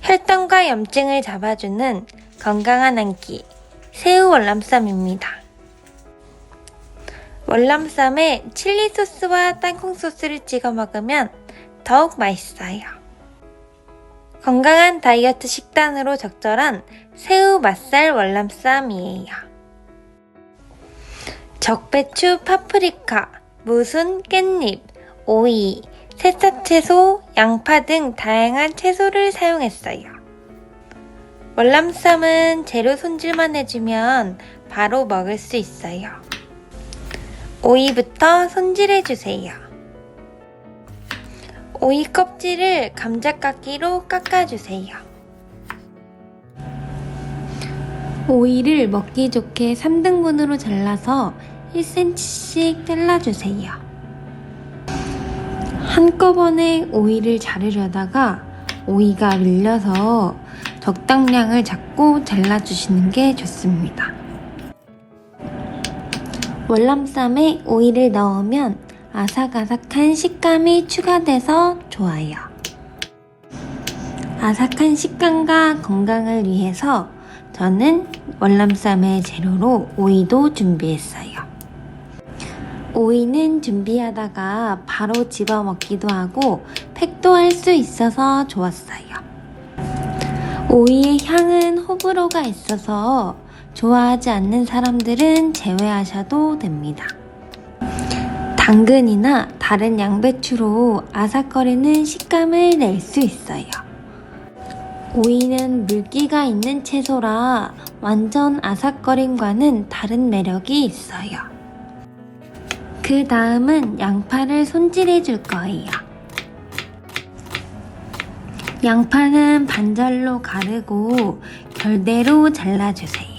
혈당과 염증을 잡아주는 건강한 한 끼, 새우 월남쌈입니다. 월남쌈에 칠리 소스와 땅콩 소스를 찍어 먹으면 더욱 맛있어요. 건강한 다이어트 식단으로 적절한 새우 맛살 월남쌈이에요. 적배추, 파프리카, 무순, 깻잎, 오이, 새싹채소, 양파 등 다양한 채소를 사용했어요. 월남쌈은 재료 손질만 해주면 바로 먹을 수 있어요. 오이부터 손질해주세요. 오이 껍질을 감자깎이로 깎아주세요. 오이를 먹기 좋게 3등분으로 잘라서 1cm씩 잘라주세요. 한꺼번에 오이를 자르려다가 오이가 밀려서 적당량을 잡고 잘라주시는 게 좋습니다. 월남쌈에 오이를 넣으면 아삭아삭한 식감이 추가돼서 좋아요. 아삭한 식감과 건강을 위해서 저는 월남쌈의 재료로 오이도 준비했어요. 오이는 준비하다가 바로 집어 먹기도 하고 팩도 할 수 있어서 좋았어요. 오이의 향은 호불호가 있어서 좋아하지 않는 사람들은 제외하셔도 됩니다. 당근이나 다른 양배추로 아삭거리는 식감을 낼 수 있어요. 오이는 물기가 있는 채소라 완전 아삭거림과는 다른 매력이 있어요. 그 다음은 양파를 손질해 줄 거예요. 양파는 반절로 가르고 결대로 잘라주세요.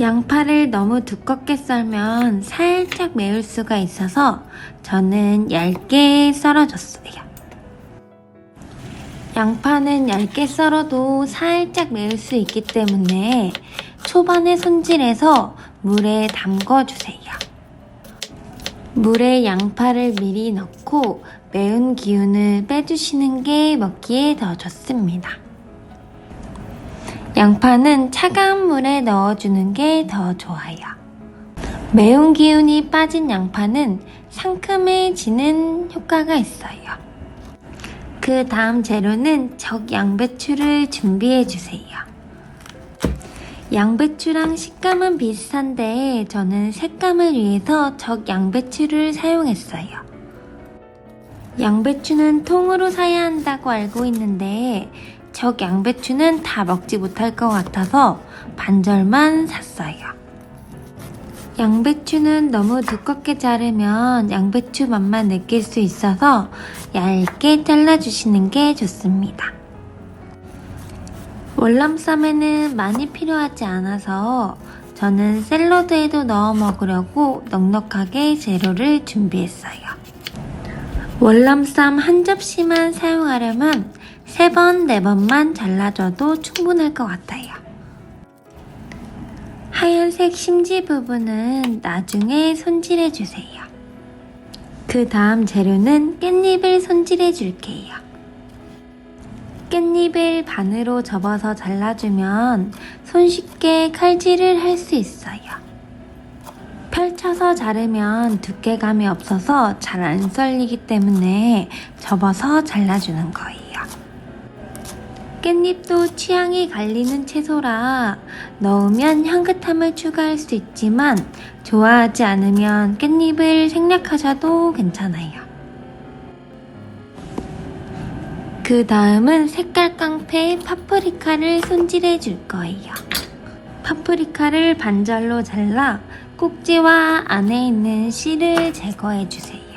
양파를 너무 두껍게 썰면 살짝 매울 수가 있어서 저는 얇게 썰어줬어요. 양파는 얇게 썰어도 살짝 매울 수 있기 때문에 초반에 손질해서 물에 담궈주세요. 물에 양파를 미리 넣고 매운 기운을 빼주시는 게 먹기에 더 좋습니다. 양파는 차가운 물에 넣어주는 게 더 좋아요. 매운 기운이 빠진 양파는 상큼해지는 효과가 있어요. 그 다음 재료는 적 양배추를 준비해 주세요. 양배추랑 식감은 비슷한데 저는 색감을 위해서 적 양배추를 사용했어요. 양배추는 통으로 사야 한다고 알고 있는데 적 양배추는 다 먹지 못할 것 같아서 반절만 샀어요. 양배추는 너무 두껍게 자르면 양배추 맛만 느낄 수 있어서 얇게 잘라주시는 게 좋습니다. 월남쌈에는 많이 필요하지 않아서 저는 샐러드에도 넣어 먹으려고 넉넉하게 재료를 준비했어요. 월남쌈 한 접시만 사용하려면 3번, 4번만 잘라줘도 충분할 것 같아요. 하얀색 심지 부분은 나중에 손질해 주세요. 그 다음 재료는 깻잎을 손질해 줄게요. 깻잎을 반으로 접어서 잘라주면 손쉽게 칼질을 할 수 있어요. 펼쳐서 자르면 두께감이 없어서 잘 안 썰리기 때문에 접어서 잘라주는 거예요. 깻잎도 취향이 갈리는 채소라 넣으면 향긋함을 추가할 수 있지만 좋아하지 않으면 깻잎을 생략하셔도 괜찮아요. 그 다음은 색깔 깡패 파프리카를 손질해 줄 거예요. 파프리카를 반절로 잘라 꼭지와 안에 있는 씨를 제거해 주세요.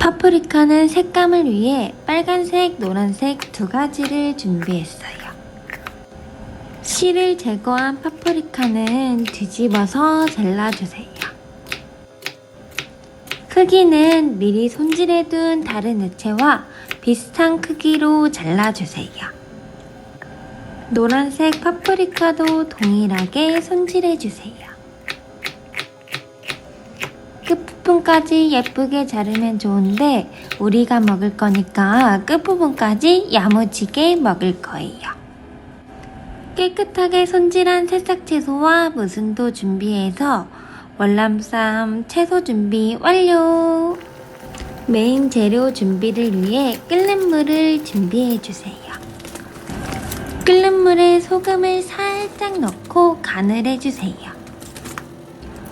파프리카는 색감을 위해 빨간색, 노란색 두 가지를 준비했어요. 씨를 제거한 파프리카는 뒤집어서 잘라주세요. 크기는 미리 손질해둔 다른 야채와 비슷한 크기로 잘라주세요. 노란색 파프리카도 동일하게 손질해주세요. 끝부분까지 예쁘게 자르면 좋은데 우리가 먹을 거니까 끝부분까지 야무지게 먹을 거예요. 깨끗하게 손질한 새싹 채소와 무순도 준비해서 월남쌈 채소 준비 완료! 메인 재료 준비를 위해 끓는 물을 준비해 주세요. 끓는 물에 소금을 살짝 넣고 간을 해주세요.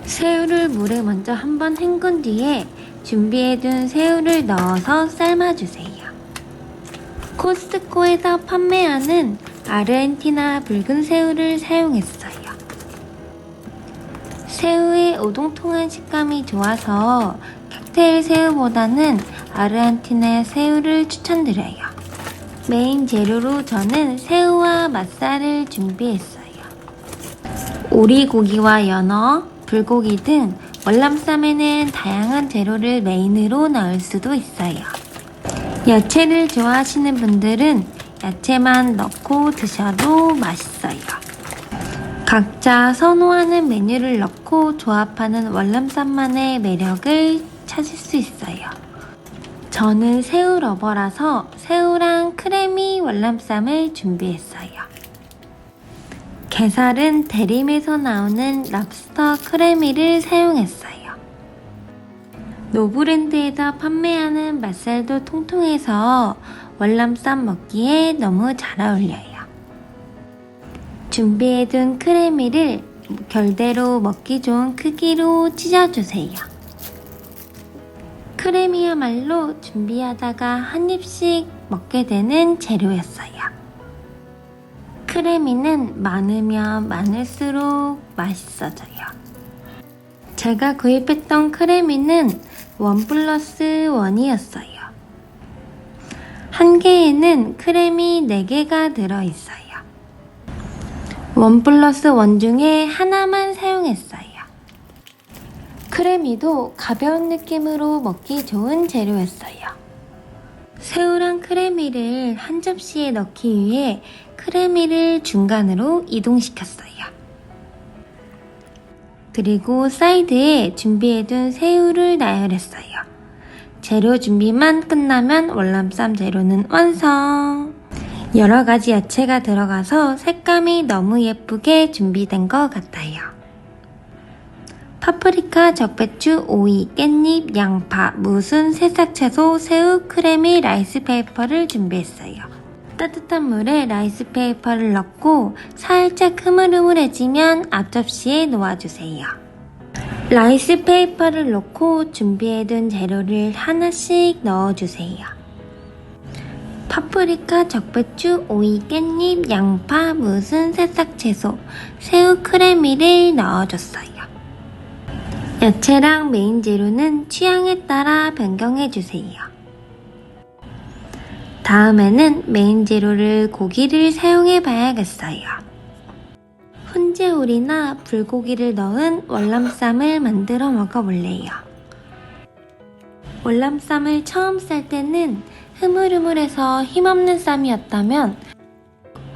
새우를 물에 먼저 한번 헹군 뒤에 준비해둔 새우를 넣어서 삶아주세요. 코스트코에서 판매하는 아르헨티나 붉은 새우를 사용했어요. 새우의 오동통한 식감이 좋아서 칵테일 새우보다는 아르헨티나 새우를 추천드려요. 메인 재료로 저는 새우와 맛살을 준비했어요. 오리고기와 연어, 불고기 등 월남쌈에는 다양한 재료를 메인으로 넣을 수도 있어요. 야채를 좋아하시는 분들은 야채만 넣고 드셔도 맛있어요. 각자 선호하는 메뉴를 넣고 조합하는 월남쌈만의 매력을 찾을 수 있어요. 저는 새우 러버라서 새우랑 크래미 월남쌈을 준비했어요. 게살은 대림에서 나오는 랍스터 크래미를 사용했어요. 노브랜드에서 판매하는 맛살도 통통해서 월남쌈 먹기에 너무 잘 어울려요. 준비해둔 크래미를 결대로 먹기 좋은 크기로 찢어주세요. 크래미야말로 준비하다가 한 입씩 먹게 되는 재료였어요. 크래미는 많으면 많을수록 맛있어져요. 제가 구입했던 크래미는 원 플러스 원이었어요. 한 개에는 크래미 4개가 들어있어요. 원 플러스 원 중에 하나만 사용했어요. 크래미도 가벼운 느낌으로 먹기 좋은 재료였어요. 새우랑 크래미를 한 접시에 넣기 위해 크래미를 중간으로 이동시켰어요. 그리고 사이드에 준비해둔 새우를 나열했어요. 재료 준비만 끝나면 월남쌈 재료는 완성! 여러 가지 야채가 들어가서 색감이 너무 예쁘게 준비된 것 같아요. 파프리카, 적배추, 오이, 깻잎, 양파, 무순, 새싹채소, 새우, 크래미, 라이스페이퍼를 준비했어요. 따뜻한 물에 라이스페이퍼를 넣고 살짝 흐물흐물해지면 앞접시에 놓아주세요. 라이스페이퍼를 넣고 준비해둔 재료를 하나씩 넣어주세요. 파프리카, 적배추, 오이, 깻잎, 양파, 무순, 새싹 채소, 새우 크래미를 넣어줬어요. 야채랑 메인 재료는 취향에 따라 변경해주세요. 다음에는 메인 재료를 고기를 사용해 봐야겠어요. 훈제오리나 불고기를 넣은 월남쌈을 만들어 먹어볼래요. 월남쌈을 처음 쌀 때는 흐물흐물해서 힘없는 쌈이었다면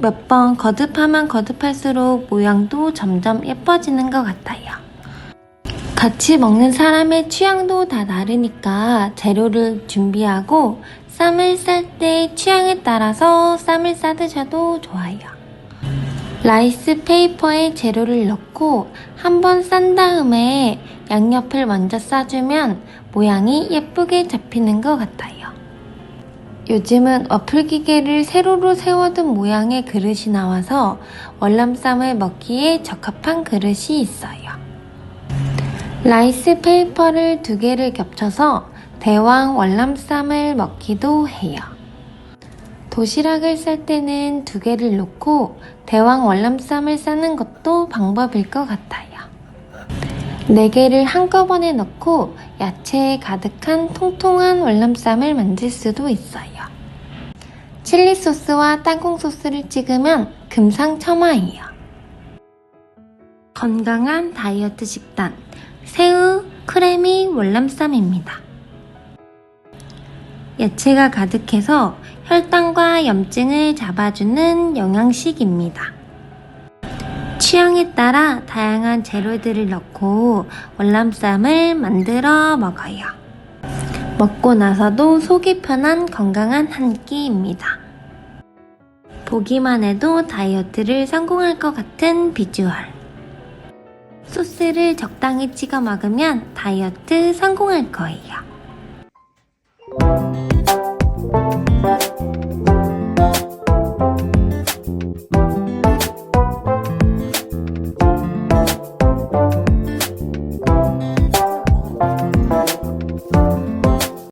몇 번 거듭하면 거듭할수록 모양도 점점 예뻐지는 것 같아요. 같이 먹는 사람의 취향도 다 다르니까 재료를 준비하고 쌈을 쌀 때 취향에 따라서 쌈을 싸드셔도 좋아요. 라이스 페이퍼에 재료를 넣고 한 번 싼 다음에 양옆을 먼저 싸주면 모양이 예쁘게 잡히는 것 같아요. 요즘은 어플 기계를 세로로 세워둔 모양의 그릇이 나와서 월남쌈을 먹기에 적합한 그릇이 있어요. 라이스 페이퍼를 두 개를 겹쳐서 대왕 월남쌈을 먹기도 해요. 도시락을 쌀 때는 두 개를 놓고 대왕 월남쌈을 싸는 것도 방법일 것 같아요. 네 개를 한꺼번에 넣고 야채에 가득한 통통한 월남쌈을 만들 수도 있어요. 칠리 소스와 땅콩 소스를 찍으면 금상첨화예요. 건강한 다이어트 식단 새우 크래미 월남쌈입니다. 야채가 가득해서 혈당과 염증을 잡아주는 영양식입니다. 취향에 따라 다양한 재료들을 넣고 월남쌈을 만들어 먹어요. 먹고 나서도 속이 편한 건강한 한 끼입니다. 보기만 해도 다이어트를 성공할 것 같은 비주얼. 소스를 적당히 찍어 먹으면 다이어트 성공할 거예요.